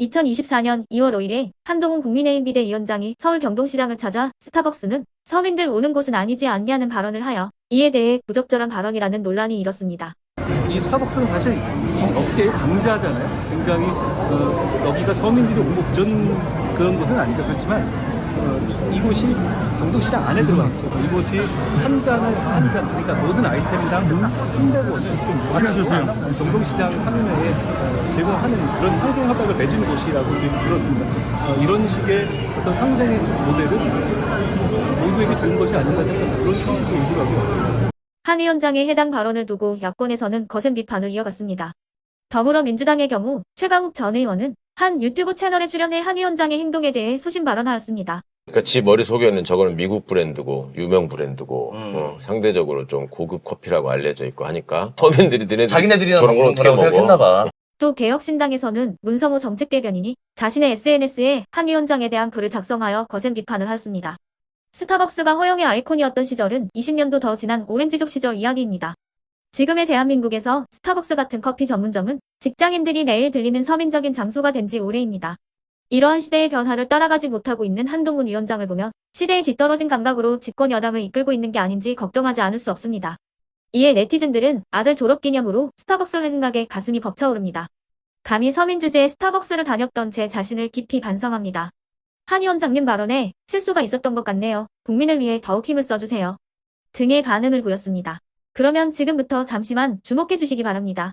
2024년 2월 5일에 한동훈 국민의힘 비대위원장이 서울 경동시장을 찾아 스타벅스는 서민들 오는 곳은 아니지 않냐는 발언을 하여 이에 대해 부적절한 발언이라는 논란이 일었습니다. 이 스타벅스는 사실 업계의 강자잖아요. 굉장히 어, 여기가 서민들이 오고 그런 그런 곳은 아니죠. 그렇지만 어, 이곳이 경동시장 안에 들어갔죠. 이곳이 한 잔을 한 잔, 그러니까 모든 아이템당 300원을 좀 줄여주세요. 경동시장 상인회에 어, 제공하는 그런 상생 협약을 맺은 곳이라고 지금 들었습니다. 어, 이런 식의 어떤 상생의 모델은 모두에게 좋은 것이 아닌가 생각합니다. 그런 생각도 일부라고요. 한 위원장의 해당 발언을 두고 야권에서는 거센 비판을 이어갔습니다. 더불어민주당의 경우 최강욱 전 의원은 한 유튜브 채널에 출연해 한 위원장의 행동에 대해 소신 발언하였습니다. 그러니까 지 머릿속에는 저거는 미국 브랜드고 유명 브랜드고 음. 어, 상대적으로 좀 고급 커피라고 알려져 있고 하니까 서민들이 너네 자기네들이나 저런 걸 먹는 어떻게 거라고 먹어? 생각했나봐. 또 개혁신당에서는 문성호 정책대변인이 자신의 SNS에 한 위원장에 대한 글을 작성하여 거센 비판을 하였습니다. 스타벅스가 허영의 아이콘이었던 시절은 20년도 더 지난 오렌지족 시절 이야기입니다. 지금의 대한민국에서 스타벅스 같은 커피 전문점은 직장인들이 매일 들리는 서민적인 장소가 된 지 오래입니다. 이러한 시대의 변화를 따라가지 못하고 있는 한동훈 위원장을 보면 시대에 뒤떨어진 감각으로 집권 여당을 이끌고 있는 게 아닌지 걱정하지 않을 수 없습니다. 이에 네티즌들은 아들 졸업 기념으로 스타벅스 생각에 가슴이 벅차오릅니다. 감히 서민 주제에 스타벅스를 다녔던 제 자신을 깊이 반성합니다. 한 위원장님 발언에 실수가 있었던 것 같네요. 국민을 위해 더욱 힘을 써주세요. 등의 반응을 보였습니다. 그러면 지금부터 잠시만 주목해 주시기 바랍니다.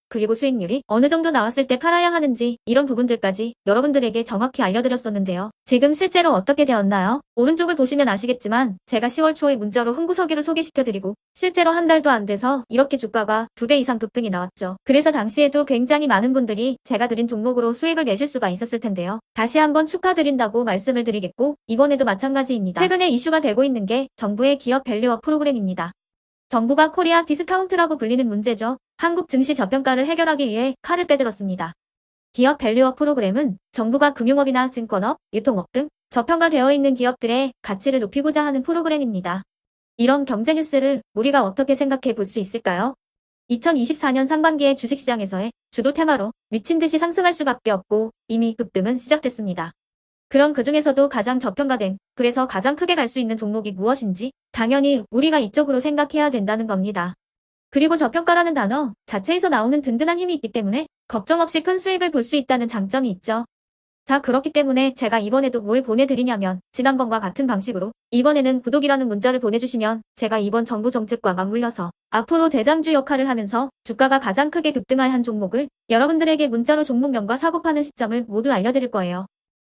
그리고 수익률이 어느 정도 나왔을 때 팔아야 하는지 이런 부분들까지 여러분들에게 정확히 알려드렸었는데요. 지금 실제로 어떻게 되었나요? 오른쪽을 보시면 아시겠지만 제가 10월 초에 문자로 흥구석이를 소개시켜드리고 실제로 한 달도 안 돼서 이렇게 주가가 두배 이상 급등이 나왔죠. 그래서 당시에도 굉장히 많은 분들이 제가 드린 종목으로 수익을 내실 수가 있었을 텐데요. 다시 한번 축하드린다고 말씀을 드리겠고 이번에도 마찬가지입니다. 최근에 이슈가 되고 있는 게 정부의 기업 밸류업 프로그램입니다. 정부가 코리아 디스카운트라고 불리는 문제죠. 한국 증시 저평가를 해결하기 위해 칼을 빼들었습니다. 기업 밸류업 프로그램은 정부가 금융업이나 증권업, 유통업 등 저평가되어 있는 기업들의 가치를 높이고자 하는 프로그램입니다. 이런 경제 뉴스를 우리가 어떻게 생각해 볼 수 있을까요? 2024년 상반기에 주식시장에서의 주도 테마로 미친 듯이 상승할 수밖에 없고 이미 급등은 시작됐습니다. 그럼 그 중에서도 가장 저평가된, 그래서 가장 크게 갈 수 있는 종목이 무엇인지 당연히 우리가 이쪽으로 생각해야 된다는 겁니다. 그리고 저평가라는 단어 자체에서 나오는 든든한 힘이 있기 때문에 걱정 없이 큰 수익을 볼 수 있다는 장점이 있죠. 자, 그렇기 때문에 제가 이번에도 뭘 보내드리냐면 지난번과 같은 방식으로 이번에는 구독이라는 문자를 보내주시면 제가 이번 정부 정책과 맞물려서 앞으로 대장주 역할을 하면서 주가가 가장 크게 급등할 한 종목을 여러분들에게 문자로 종목명과 사고파는 시점을 모두 알려드릴 거예요.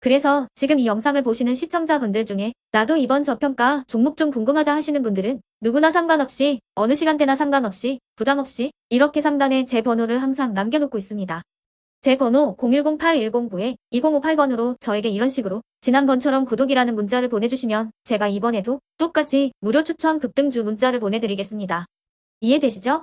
그래서 지금 이 영상을 보시는 시청자분들 중에 나도 이번 저평가 종목 좀 궁금하다 하시는 분들은 누구나 상관없이 어느 시간대나 상관없이 부담 없이 이렇게 상단에 제 번호를 항상 남겨놓고 있습니다. 제 번호 0108109-2058번으로 저에게 이런 식으로 지난번처럼 구독이라는 문자를 보내주시면 제가 이번에도 똑같이 무료 추천 급등주 문자를 보내드리겠습니다. 이해되시죠?